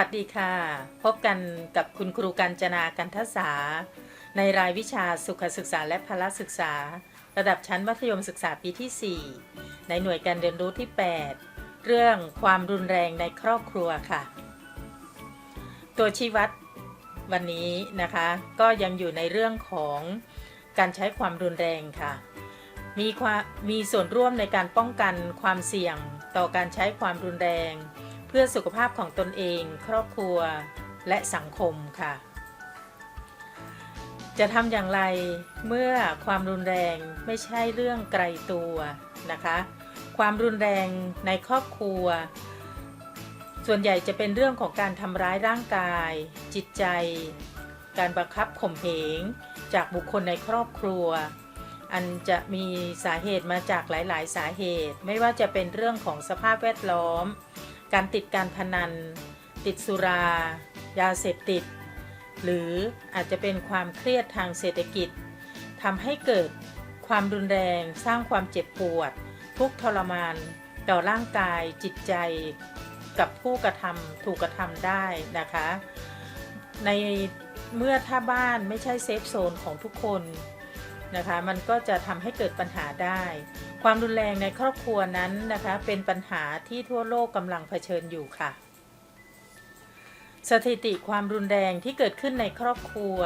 สวัสดีค่ะ พบกันกับคุณครูกัญจนากันทศาในรายวิชาสุขศึกษาและพละศึกษา ระดับชั้นมัธยมศึกษาปีที่ 4 ในหน่วยการเรียนรู้ที่ 8 เรื่องความรุนแรงในครอบครัวค่ะ ตัวชี้วัดวันนี้นะคะ ก็ยังอยู่ในเรื่องของการใช้ความรุนแรงค่ะ มีความมีส่วนร่วมในการป้องกันความเสี่ยงต่อการใช้ความรุนแรง เพื่อสุขภาพของตนเอง ครอบครัวและสังคมค่ะ จะทำอย่างไรเมื่อความรุนแรงไม่ใช่เรื่องไกลตัวนะคะ ความรุนแรงในครอบครัว ส่วนใหญ่จะเป็นเรื่องของการทำร้ายร่างกาย จิตใจ การบังคับข่มเหงจากบุคคลในครอบครัว อันจะมีสาเหตุมาจากหลาย ๆ สาเหตุ ไม่ว่าจะเป็นเรื่องของสภาพแวดล้อม การติดการพนัน ติดสุรา ยาเสพติด หรืออาจจะเป็นความเครียดทางเศรษฐกิจทำให้เกิดความรุนแรงสร้างความเจ็บปวด ทุกทรมานต่อร่างกายจิตใจกับผู้กระทำถูกกระทำได้นะคะ ในเมื่อถ้าบ้านไม่ใช่เซฟโซนของทุกคนนะคะ มันก็จะทำให้เกิดปัญหาได้ ความรุนแรงในครอบครัวนั้นนะคะ เป็นปัญหาที่ทั่วโลกกำลังเผชิญอยู่ค่ะ สถิติความรุนแรงที่เกิดขึ้นในครอบครัว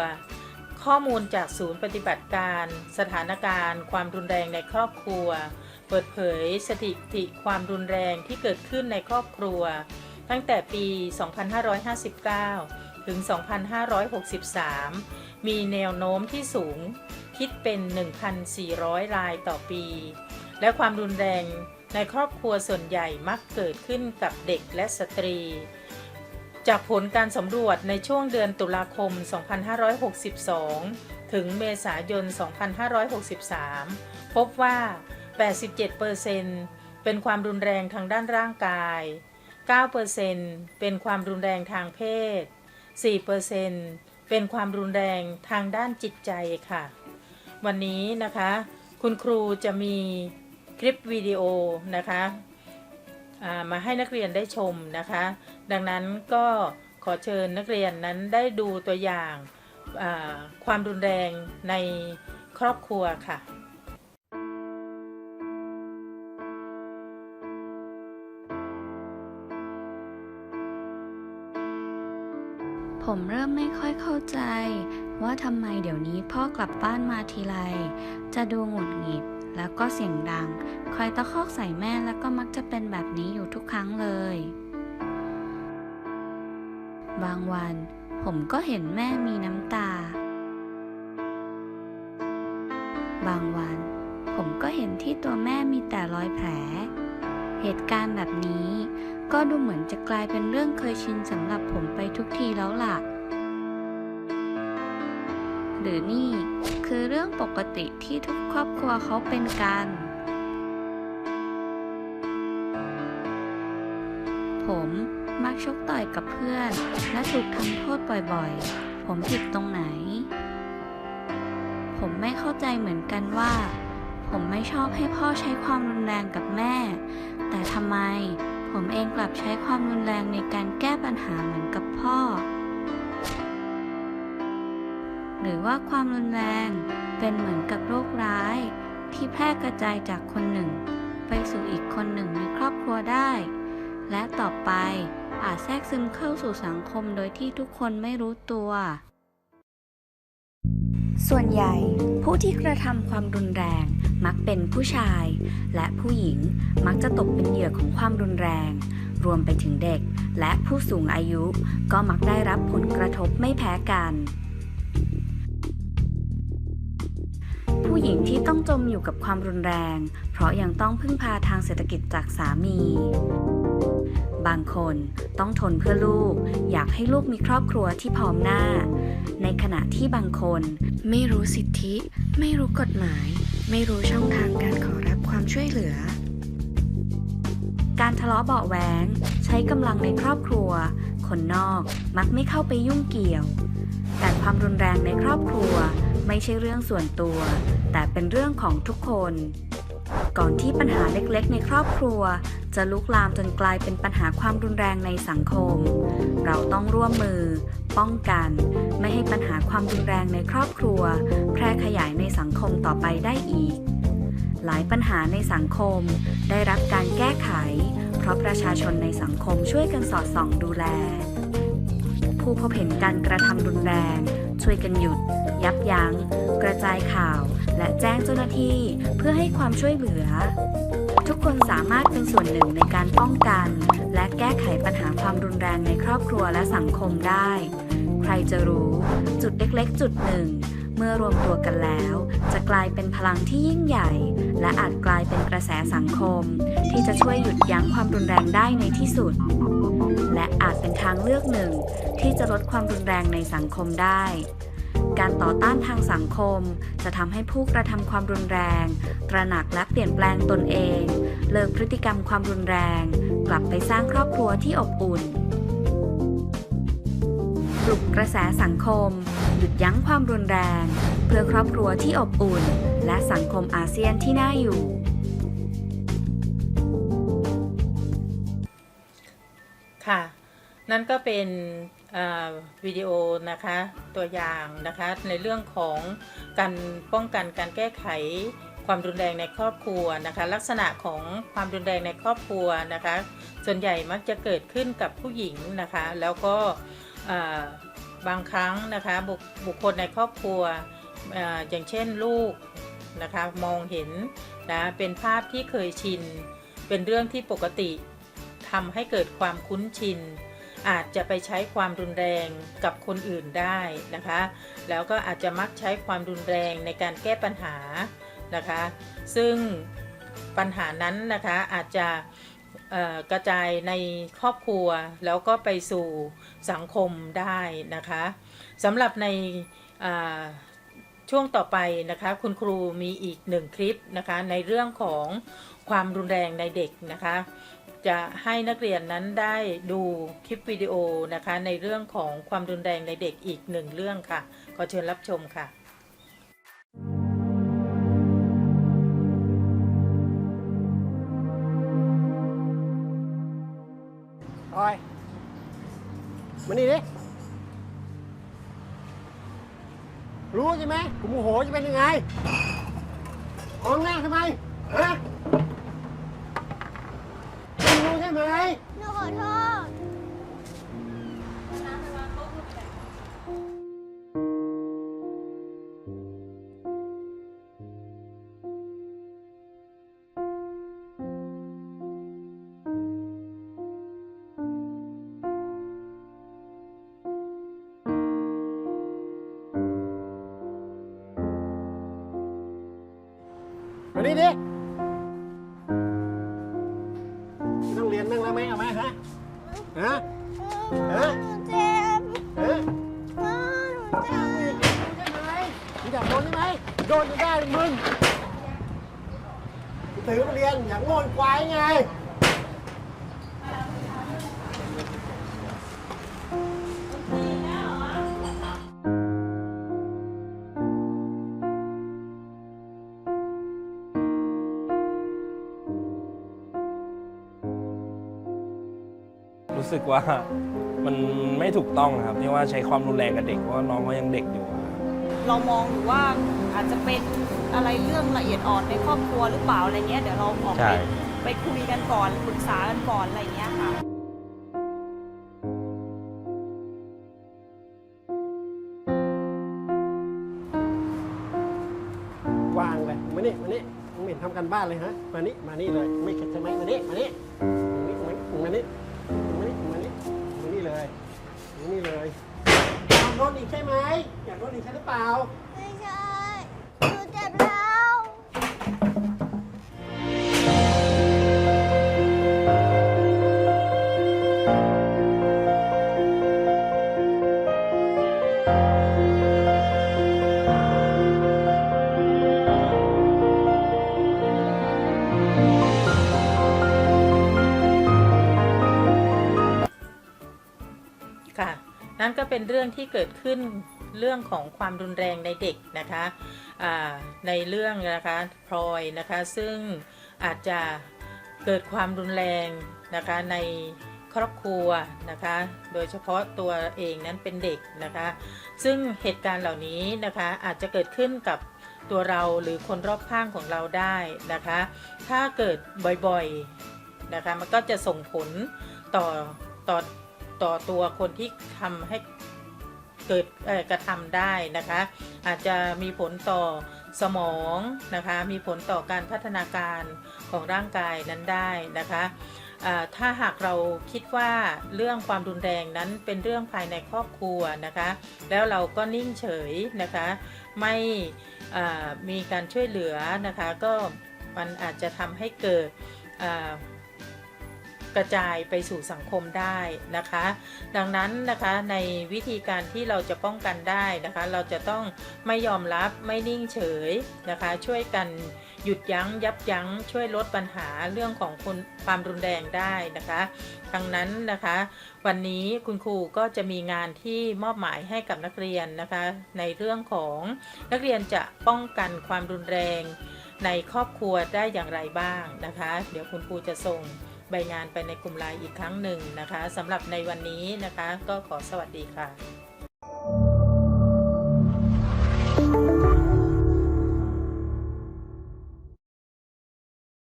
ข้อมูลจากศูนย์ปฏิบัติการ สถานการณ์ ความรุนแรงในครอบครัว เปิดเผยสถิติความรุนแรงที่เกิดขึ้นในครอบครัว ตั้งแต่ปี 2559 ถึง 2563 มีแนวโน้มที่สูงคิดเป็น 1,400 รายต่อปี และความรุนแรงในครอบครัวส่วนใหญ่มักเกิดขึ้นกับเด็กและสตรี จากผลการสำรวจในช่วงเดือนตุลาคม 2562 ถึงเมษายน 2563 พบว่า 87%เป็นความรุนแรงทางด้านร่างกาย 9%เป็นความรุนแรงทางเพศ 4%เป็นความรุนแรงทางด้านจิตใจค่ะ วันนี้นะคะ คุณครูจะมี ลิปวิดีโอนะคะามาให้นักเรียนได้ชมนะคะ ดังนั้นก็ขอเชิญนักเรียนนั้นได้ดูตัวอย่างาความรุนแรงในครอบครัวค่ะผมเริ่มไม่ค่อยเข้าใจ ว่าทำไมเดี๋ยวนี้พ่อกลับบ้านมาทีไร จะดูหงุดหงิด แล้วก็เสียงดัง คอยตะคอกใส่แม่แล้วก็มักจะเป็นแบบนี้อยู่ทุกครั้งเลย บางวัน ผมก็เห็นแม่มีน้ำตา บางวัน ผมก็เห็นที่ตัวแม่มีแต่รอยแผล เหตุการณ์แบบนี้ ก็ดูเหมือนจะกลายเป็นเรื่องเคยชินสำหรับผมไปทุกทีแล้วล่ะ หรือนี่ คือเรื่องปกติที่ทุกครอบครัวเขาเป็นกัน ผมมักชกต่อยกับเพื่อน และถูกทำโทษบ่อยๆ ผมผิดตรงไหน ผมไม่เข้าใจเหมือนกันว่า ผมไม่ชอบให้พ่อใช้ความรุนแรงกับแม่ แต่ทำไมผมเองกลับใช้ความรุนแรงในการแก้ปัญหาเหมือนกับพ่อ หรือว่าความรุนแรง เป็นเหมือนกับโรคร้าย ที่แพร่กระจายจากคนหนึ่ง ไปสู่อีกคนหนึ่งในครอบครัวได้ และต่อไปอาจแทรกซึมเข้าสู่สังคมโดยที่ทุกคนไม่รู้ตัว ส่วนใหญ่ ผู้ที่กระทำความรุนแรง มักเป็นผู้ชาย และผู้หญิงมักจะตกเป็นเหยื่อของความรุนแรง รวมไปถึงเด็ก และผู้สูงอายุก็มักได้รับผลกระทบไม่แพ้กัน ผู้หญิงที่ต้องจมอยู่กับความรุนแรง เพราะยังต้องพึ่งพาทางเศรษฐกิจจากสามี บางคนต้องทนเพื่อลูก อยากให้ลูกมีครอบครัวที่พร้อมหน้า ในขณะที่บางคนไม่รู้สิทธิ ไม่รู้กฎหมาย ไม่รู้ช่องทางการขอรับความช่วยเหลือ การทะเลาะเบาะแวงใช้กำลังในครอบครัว คนนอกมักไม่เข้าไปยุ่งเกี่ยว แต่ความรุนแรงในครอบครัว ไม่ใช่เรื่องส่วนตัว แต่เป็นเรื่องของทุกคน ก่อนที่ปัญหาเล็กๆ ในครอบครัว จะลุกลามจนกลายเป็นปัญหาความรุนแรงในสังคม เราต้องร่วมมือ ป้องกัน ไม่ให้ปัญหาความรุนแรงในครอบครัว แพร่ขยายในสังคมต่อไปได้อีก หลายปัญหาในสังคม ได้รับการแก้ไข เพราะประชาชนในสังคมช่วยกันสอดส่องดูแล ผู้พบเห็นการกระทำรุนแรง ช่วยกันหยุด ยับยัง้ง กระจายข่าว และแจ้งเจ้าหน้าที่เพื่อให้ความช่วยเหลือ ทุกคนสามารถเป็นส่วนหนึ่งในการป้องกัน และแก้ไขปัญหาความรุนแรงในครอบครัวและสังคมได้ ใครจะรู้ จุดเล็กๆ จุดหนึ่ง เมื่อรวมตัวกันแล้ว จะกลายเป็นพลังที่ยิ่งใหญ่ และอาจกลายเป็นกระแสสังคม ที่จะช่วยหยุดยั้งความรุนแรงได้ในที่สุด และอาจเป็นทางเลือกหนึ่ง ที่จะลดความรุนแรงในสังคมได้ การต่อต้านทางสังคม จะทำให้ผู้กระทำความรุนแรง ตระหนักและเปลี่ยนแปลงตนเอง เลิกพฤติกรรมความรุนแรง กลับไปสร้างครอบครัวที่อบอุ่นปลุกกระแสสังคม หยุดยั้งความรุนแรง เพื่อครอบครัวที่อบอุ่น และสังคมอาเซียนที่น่าอยู่ นั่นก็เป็นวิดีโอนะคะตัวอย่างนะคะในเรื่องของการป้องกันการแก้ไขความรุนแรงในครอบครัวนะคะ ลักษณะของความรุนแรงในครอบครัวนะคะ ส่วนใหญ่มักจะเกิดขึ้นกับผู้หญิงนะคะ แล้วก็บางครั้งนะคะบุคบุคคลในครอบครัวเอ่ออย่างเช่นลูกนะคะมองเห็นนะเป็นภาพที่เคยชิน เป็นเรื่องที่ปกติทำให้เกิดความคุ้นชิน อาจจะไปใช้ความรุนแรงกับคนอื่นได้นะคะ แล้วก็อาจจะมักใช้ความรุนแรงในการแก้ปัญหานะคะ ซึ่งปัญหานั้นนะคะอาจจะกระจายในครอบครัวแล้วก็ไปสู่สังคมได้นะคะสำหรับในช่วงต่อไปนะคะ คุณครูมีอีกหนึ่งคลิปนะคะ ในเรื่องของความรุนแรงในเด็กนะคะ จะให้นักเรียนนั้นได้ดูคลิปวิดีโอนะคะ ในเรื่องของความรุนแรงในเด็กอีกหนึ่งเรื่องค่ะ ขอเชิญรับชมค่ะ ออยมานี่ดิ รู้ใช่ไหมกูโมโหจะเป็นยังไงมองหน้าทำไมฮะ ได้ไหมหนูขอโทษ มานี่ดิ ต้องเรียนนั่งแล้วไหมเอาไหมฮะฮะฮะหนูเจ็บฮะหนูเจ็บไม่รู้ใช่ไหมมึงอยากโดนใช่ไหมโดนจะได้มึงกูถือมาเรียนอยากโง่นควายไง สึกว่ามันไม่ถูกต้องครับที่ว่าใช้ความรุนแรงกับเด็กเพราะว่าน้องเขายังเด็กอยู่ครับเรามองอยู่ว่าอาจจะเป็นอะไรเรื่องละเอียดอ่อนในครอบครัวหรือเปล่าอะไรเงี้ยเดี๋ยวเราออกใช่ไปไปคุยกันก่อนปรึกษากันก่อนอะไรเงี้ยค่ะวางเลยมานี่มานี่มึงไม่เห็นทำกันบ้านเลยฮะ มานี่มานี่เลย ไม่เข็ดใช่ไหมมานี่มานี่ นั่นก็เป็นเรื่องที่เกิดขึ้นเรื่องของความรุนแรงในเด็กนะคะในเรื่องนะคะพลอยนะคะซึ่งอาจจะเกิดความรุนแรงนะคะในครอบครัวนะคะ โดยเฉพาะตัวเองนั้นเป็นเด็กนะคะ ซึ่งเหตุการณ์เหล่านี้นะคะอาจจะเกิดขึ้นกับตัวเราหรือคนรอบข้างของเราได้นะคะ ถ้าเกิดบ่อยๆนะคะมันก็จะส่งผลต่อต่อ ต่อตัวคนที่ทำให้เกิดกระทำได้นะคะ อาจจะมีผลต่อสมองนะคะ มีผลต่อการพัฒนาการของร่างกายนั้นได้นะคะถ้าหากเราคิดว่าเรื่องความรุนแรงนั้นเป็นเรื่องภายในครอบครัวนะคะ แล้วเราก็นิ่งเฉยนะคะ ไม่มีการช่วยเหลือนะคะ ก็มันอาจจะทำให้เกิด กระจายไปสู่สังคมได้นะคะ ดังนั้นนะคะในวิธีการที่เราจะป้องกันได้นะคะ เราจะต้องไม่ยอมรับไม่นิ่งเฉยนะคะ ช่วยกันหยุดยั้งยับยั้งช่วยลดปัญหาเรื่องของคนความรุนแรงได้นะคะดังนั้นนะคะ วันนี้คุณครูก็จะมีงานที่มอบหมายให้กับนักเรียนนะคะ ในเรื่องของนักเรียนจะป้องกันความรุนแรงในครอบครัวได้อย่างไรบ้างนะคะ เดี๋ยวคุณครูจะส่ง ใบงานไปในกลุ่มไลน์อีกครั้งหนึ่งนะคะสำหรับในวันนี้นะคะ ก็ขอสวัสดีค่ะ